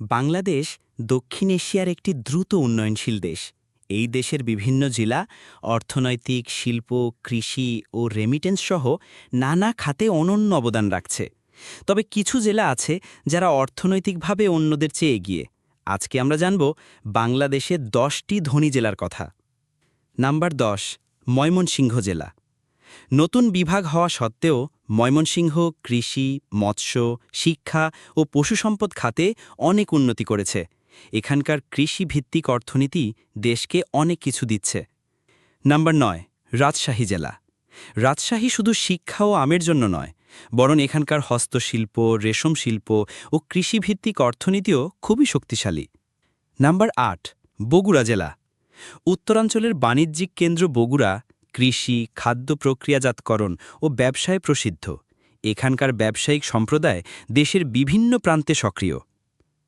বাংলাদেশ দক্ষিণ এশিয়ার একটি দ্রুত উন্নয়নশীল দেশ। এই দেশের বিভিন্ন জেলা, অর্থনৈতিক, শিল্প, কৃষি ও রেমিটেন্স সহ নানা খাতে অনন্য অবদান রাখছে। তবে কিছু জেলা আছে যারা অর্থনৈতিকভাবে অন্যদের চেয়ে এগিয়ে। আজকে আমরা জানব বাংলাদেশের দশটি ধনী জেলার কথা। নাম্বার দশ, ময়মনসিংহ জেলা। নতুন বিভাগ হওয়া সত্ত্বেও ময়মনসিংহ, কৃষি, মৎস্য, শিক্ষা ও পশুসম্পদ খাতে অনেক উন্নতি করেছে। এখানকার কৃষিভিত্তিক অর্থনীতি দেশকে অনেক কিছু দিচ্ছে। নাম্বার নয়, রাজশাহী জেলা। রাজশাহী শুধু শিক্ষা ও আমের জন্য নয়, বরং এখানকার হস্তশিল্প, রেশম শিল্প ও কৃষিভিত্তিক অর্থনীতিও খুবই শক্তিশালী। নাম্বার আট, বগুড়া জেলা। উত্তরাঞ্চলের বাণিজ্যিক কেন্দ্র বগুড়া কৃষি, খাদ্য প্রক্রিয়াজাতকরণ ও ব্যবসায় প্রসিদ্ধ। এখানকার ব্যবসায়িক সম্প্রদায় দেশের বিভিন্ন প্রান্তে সক্রিয়।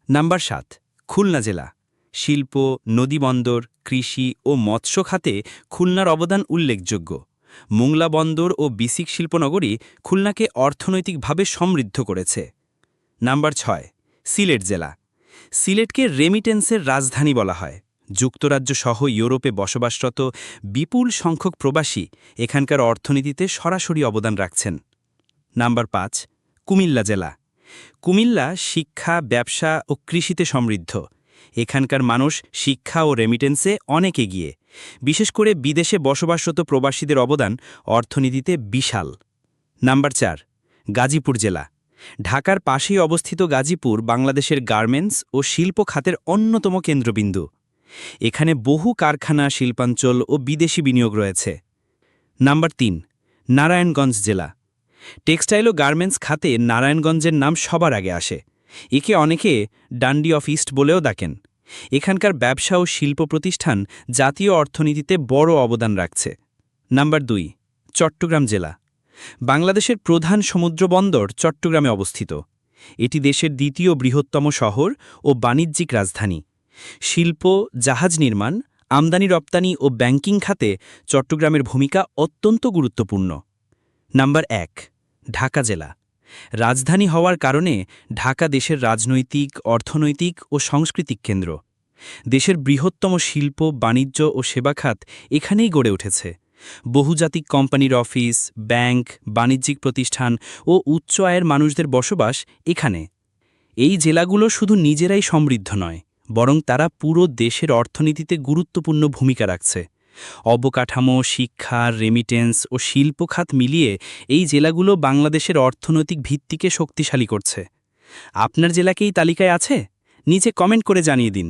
নাম্বার সাত, খুলনা জেলা। শিল্প নদীবন্দর কৃষি ও মৎস্য খাতে খুলনার অবদান উল্লেখযোগ্য। মোংলা বন্দর ও বিসিক শিল্পনগরী খুলনাকে অর্থনৈতিকভাবে সমৃদ্ধ করেছে। নাম্বার ছয়, সিলেট জেলা। সিলেটকে রেমিটেন্সের রাজধানী বলা হয়। যুক্তরাজ্য সহ ইউরোপে বসবাসরত বিপুল সংখ্যক প্রবাসী এখানকার অর্থনীতিতে সরাসরি অবদান রাখছেন। নাম্বার পাঁচ, কুমিল্লা জেলা। কুমিল্লা শিক্ষা, ব্যবসা ও কৃষিতে সমৃদ্ধ। এখানকার মানুষ শিক্ষা ও রেমিটেন্সে অনেক এগিয়ে। বিশেষ করে বিদেশে বসবাসরত প্রবাসীদের অবদান অর্থনীতিতে বিশাল। নাম্বার চার, গাজীপুর জেলা। ঢাকার পাশেই অবস্থিত গাজীপুর বাংলাদেশের গার্মেন্টস ও শিল্প খাতের অন্যতম কেন্দ্রবিন্দু। এখানে বহু কারখানা, শিল্পাঞ্চল ও বিদেশি বিনিয়োগ রয়েছে। নাম্বার তিন, নারায়ণগঞ্জ জেলা। টেক্সটাইল ও গার্মেন্টস খাতে নারায়ণগঞ্জের নাম সবার আগে আসে। একে অনেকে ডান্ডি অফ ইস্ট বলেও ডাকেন। এখানকার ব্যবসা ও শিল্প প্রতিষ্ঠান জাতীয় অর্থনীতিতে বড় অবদান রাখছে। নাম্বার দুই, চট্টগ্রাম জেলা। বাংলাদেশের প্রধান সমুদ্র বন্দর চট্টগ্রামে অবস্থিত। এটি দেশের দ্বিতীয় বৃহত্তম শহর ও বাণিজ্যিক রাজধানী। শিল্প, জাহাজ নির্মাণ, আমদানি, রপ্তানি ও ব্যাংকিং খাতে চট্টগ্রামের ভূমিকা অত্যন্ত গুরুত্বপূর্ণ। নাম্বার এক, ঢাকা জেলা। রাজধানী হওয়ার কারণে ঢাকা দেশের রাজনৈতিক, অর্থনৈতিক ও সাংস্কৃতিক কেন্দ্র। দেশের বৃহত্তম শিল্প, বাণিজ্য ও সেবা খাত এখানেই গড়ে উঠেছে। বহুজাতিক কোম্পানির অফিস, ব্যাংক, বাণিজ্যিক প্রতিষ্ঠান ও উচ্চ আয়ের মানুষদের বসবাস এখানে। এই জেলাগুলো শুধু নিজেরাই সমৃদ্ধ নয় বরং তারা পুরো দেশের অর্থনীতিতে গুরুত্বপূর্ণ ভূমিকা রাখছে। অবকাঠামো, শিক্ষা রেমিটেন্স ও শিল্প খাত মিলিয়ে এই জেলাগুলো বাংলাদেশের অর্থনৈতিক ভিত্তিকে শক্তিশালী করছে। আপনার জেলাকে এই তালিকায় আছে? নিচে কমেন্ট করে জানিয়ে দিন।